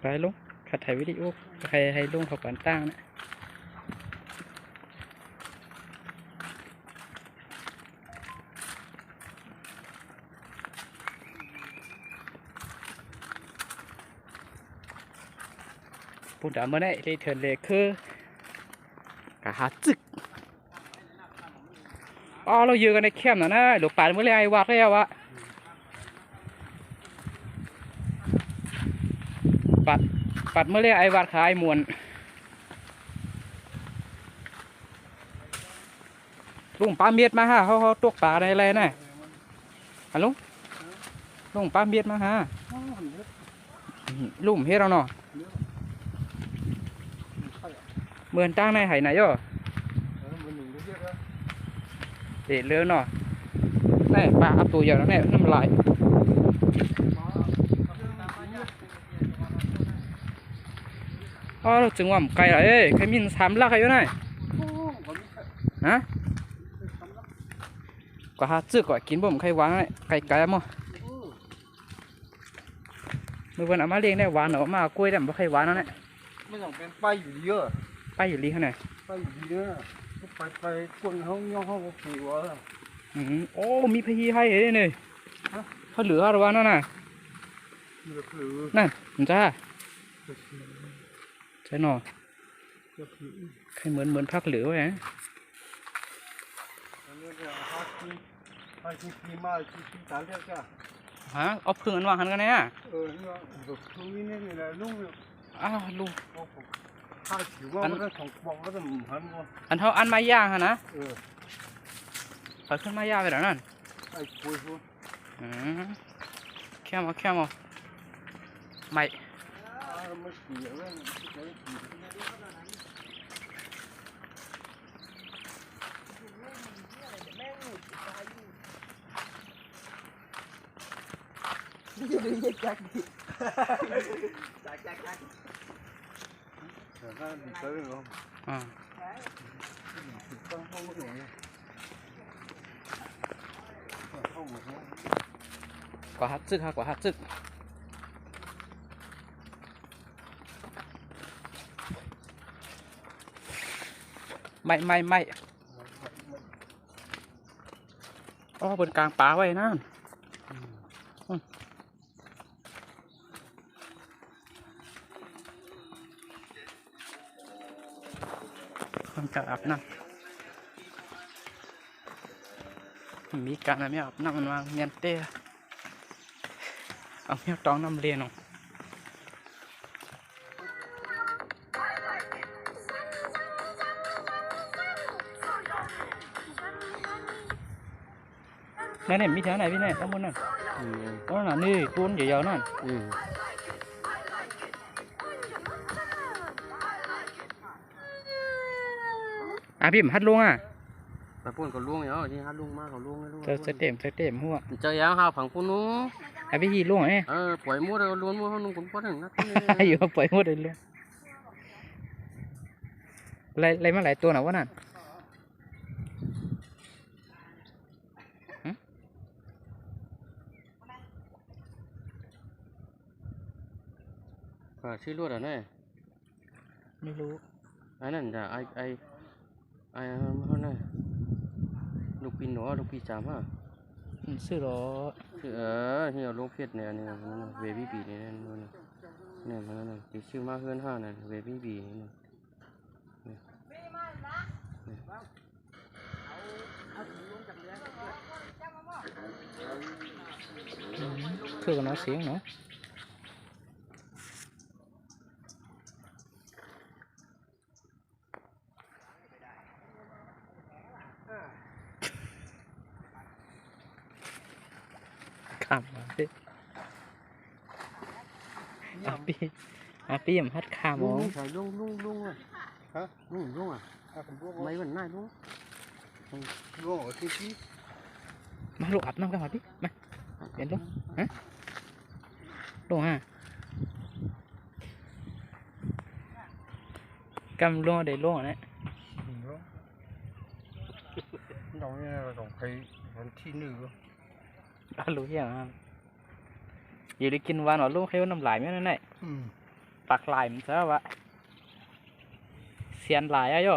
ไปลงขัดถ่ายวิดีโอใครให้ลงเขาก่อนตั้งนะปุ่นดามื่อไหร่เลยเถิดเลยคือกะหาจึกอ๋อเราอยู่กันในแคมป์นะนะหลวงป่าเมื่อไรไอ้วัดแล้ววะ ปัด ปัดเมื่อไรไอ้วัดขายมวนลุงปลาเมียดมาฮะเขาเขาตกปลาในอะไรน่ะฮัลโหลลุงปลาเมียดมาฮะลุงเฮ็ดเอาเนาะเหมือนตั้งในไหไหนย่อเด็ดเลือเนาะนี่ปลาอับตัวใหญ่แล้วเนี่ยน้ำลาย อ๋อเราจึงว่ามันไกลละเอ้ยใครมินสามลักอยู่ไหนฮะกว่าหาซื้อกว่ากินบ่มใครหวานไไก่ไก่มั้งเมื่อวันเอามาเลี้ยงได้หวานเอามากล้วยได้บ่ใครหวานนั่นแหละไม่ต้องเป็นไปอยู่ดีเยอะไปอยู่ลีข้างในไปอยู่ดีเยอะไปไปคนเขาย่องเขาก็ผิวอะอืมโอ้มีพยีให้เห็นเลยเขาเหลืออะไรวะนั่นน่ะเหลือผือนั่นมันจ้าจะผิว ใช่หนอจะใครเหมือนเหมือนพักเหลือไว้ฮะอันนี้เนี่ยฮาคีฮาคีพีมาคีพีตาเรียกจ้ะเอาพึ่งอันวางหันกันเนี่ยเออนี่ยแบบตรงนี่นี่แหละลุงเนี่ยอ้าวลูกเขาบอกฮาผิวว่ามันต้องของบอกแล้วต้องหันว่าอันเท่าอันมาย่างฮะนะเออถอขึ้นมาย่างไปแล้วนั่นไอ้คุยเขาอืมแค่มาแค่มาไม่ อ่าไม่เกี่ยวเรื่องที่ไหนเกี่ยว แต่ถ้าดีเตอร์เนาะ อ่า ต้องเข้าหมดเลยเข้าหมดเลย กว่าฮัตซึกฮะกว่าฮัตซึก ไม่ไม่ไม่อ๋อบนกลางป่าไว้นั่นคนจะอาบน้ำมีการอะไรไม่อาบน้ำมันวางเงียนเต้เอาเมียตองน้ำเลียนเอา นั่นเนี่ยมีแถวไหนพี่เนี่ยข้างบนนั่นอืมอ๋อนั่นนี่ต้นใหญ่ๆนั่นอืมอะพี่ผมฮัดลงอะไปปุ่นก็ล่วงแล้วที่ฮัดล่วงมากเขาล่วงแล้วล่วงเจอสเต็มสเต็มหัวเจอยังหาผังปุ่นนู้อะพี่ฮีลงไงเออปล่อยมัวเราล้วนมัวเขานุ่งคนป้อนหนึ่งนัดอยู่ปล่อยหมดเลยเลยอะไรอะไรมาหลายตัวนะวะนั่นาชื่อรวดอะเนี่ยไม่รู้ไอ้นั่นจ้ะไอ้ไอ้ไอ้เขาเนี่ยลูกปีนหนอลูกปีสามอะอืมชื่อหรอคือเออที่เอาลูกเพชรเนี่ยเนี่ยมันเวบี้บีเนี่ยเนี่ยเนี่ยมันนั่นติดชื่อมาเพื่อนห้าเนี่ยเวบี้บีเนี่ยคือกันเนาะเสียงเนาะ ขำมาสิอาปีอาปีผมฮัดขามลุองงใส่ลุงลุงลุงอะฮะลุงลุงอะไม่เหมือนนายลุงลุงที่ที่มาลูกอาบน้ำกันมาพี่มาเปลี่ยนลงฮะลงฮะกำลงได้ลงอะนะเราเนี่ยเราต้องไปวันที่หนึ่ง อะรู้ยังครับอยู่ได้กินหวานหวานลูกให้ว่าน้ำลายไหมนั่นแหละอืมปักลายมันซะวะเสียนหลายอะโย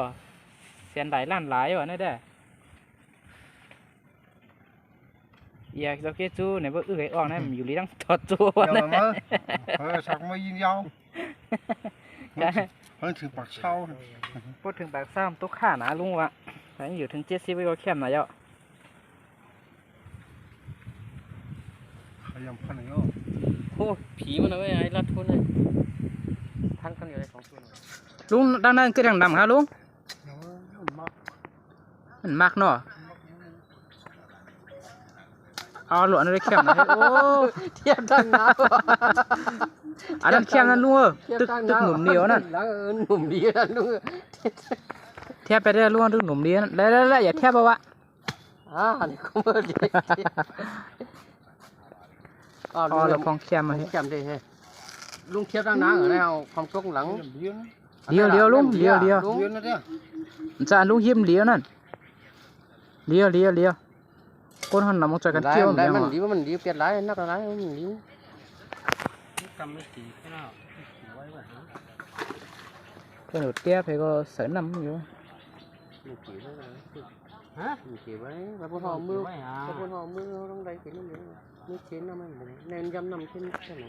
เสียนหลายล้านหลายวะนี่เด้ออยากจะเกจูเนี่ยว่าเอื้อยออกนะมันอยู่ลีตั้งทอดจูวะ Giờ นะ mà mơ Ờ, sạc mơ yin nhau Hơn thử bạc sau พูดถึงแบกซ้ำตุ๊กข่านะลุงวะแต่อยู่ถึงเจ็ดสิบก็เข้มนะเจ้า Khởi dòng phân này không โอ้ผีมันเอาไว้ไอ้รัดทุนเลยพันกันอยู่ในสองตัวลุงด้านนั้นคือดังดำครับลุง Nó nó mắc มันมากเนาะเอาหลวนอะไรเข้มนะโอ้เทียบตั้งน้ำอันนั้นเข้มนั่นลุงเออตึกตึกหนุ่มเดียวนั่นหลังเออหนุ่มเดียวนั่นลุงเทียบไปได้ลุงตึกหนุ่มเดียวนั่นแล้วแล้วแล้วอย่าเทียบเอาวะอ่านี่ก็มาดีอ๋ ออ๋อลุเรางพองเข้มมามาให้จำได้เฮ้ลุงเทียบตั้งน้ำเหรอเนี่ยเอาความตกหลัง Điên เดียวเดียวลุงเดียวเดียวลุง Điên nó thế จะลุงยิ้มเดียวนั่นเดียวเดียวเดียวก้นหันนำมาจากกันได้เกี่ยวได้เดียวมันดีว่ามันดีเปลี่ยนหลายนักหลายมันดี Cầm cái chỉ thế nào Quay vậy hả เพื่อนหนูเตี้ยไปก็เสริมนำอยู่มันกี่เท่าไหร่ Hả มันกี่ไว้แล้วพอหอมมือ Quay พอ hả หอมมือเราต้องได้กี่นั่ นเองมือเชนน้ำมันเน้นยำน้ำเช่นแค่ไหน